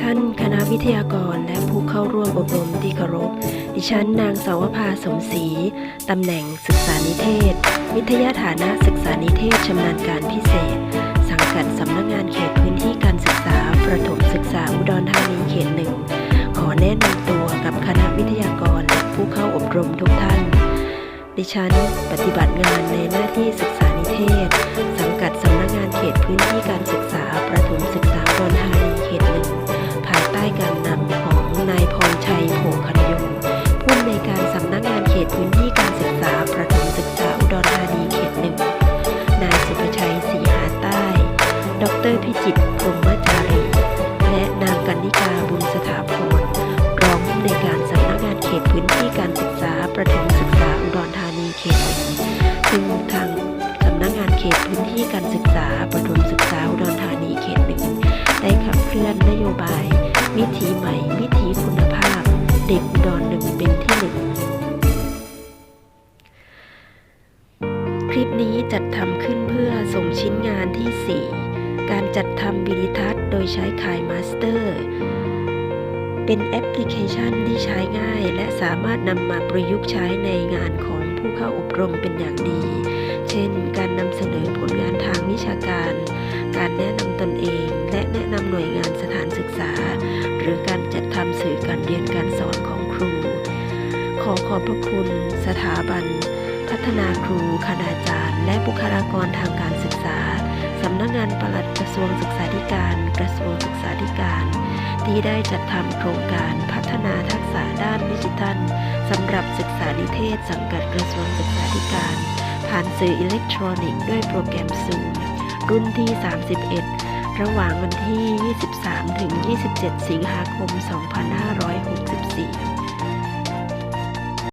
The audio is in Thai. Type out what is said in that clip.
ท่านคณะวิทยากรและผู้เข้าร่วมอบรมที่เคารพ ดิฉันนางสาวภาสมศรีตำแหน่งศึกษานิเทศ วิทยาฐานะศึกษานิเทศชำนาญการพิเศษ สังกัดสำนักงานเขตพื้นที่การศึกษา ประถมศึกษาอุดรธานีเขตหนึ่ง ขอแนะนำตัวกับคณะวิทยากรและผู้เข้าอบรมทุกท่าน ดิฉันปฏิบัติงานในหน้าที่ศึกษานิเทศ สังกัดสำนักงานเขตพื้นที่การศึกษาประถมศึกษาอุดรธานี ต้การนำของนายพรชัยโผคันยงผู้อำนวยการสำนักงานเขตพื้นที่การศึกษาประถมศึกษาอุดรธานีเขตหนึ่งนายสุภชัยศรีหาใต้ ดรพิจิตพรหมจารี และนางกันนิกาบุญสถาพรรองผู้อำนวยการสำนักงานเขตพื้นที่การศึกษาประถมศึกษาอุดรธานีเขตหนึ่งซึ่งทางสำนักงานเขตพื้นที่การศึกษาประถมศึกษา ด็กอุดรหนึ่งเป็นที่หนึ่งคลิปนี้จัดทำขึ้นเพื่อส่งชิ้นงานที่ 4 การจัดทำวิดิทัศน์โดยใช้ขายมาสเตอร์ เป็นแอปพลิเคชันที่ใช้ง่าย และสามารถนำมาประยุกต์ใช้ในงานของผู้เข้าอบรมเป็นอย่างดี เช่น การนำเสนอผลงานทางวิชาการ การแนะนำตนเอง อบพระคุณ สถาบัน พัฒนาครูคณาจารย์ และบุคลากรทางการศึกษา สำนักงานปลัดกระทรวงศึกษาธิการ กระทรวงศึกษาธิการ ที่ได้จัดทำโครงการพัฒนาทักษะด้านดิจิทัลสำหรับศึกษานิเทศ สังกัดกระทรวงศึกษาธิการ ผ่านสื่ออิเล็กทรอนิกส์ด้วยโปรแกรม Zoom รุ่นที่ 31 ระหว่างวันที่ 23 ถึง 27 สิงหาคม 2564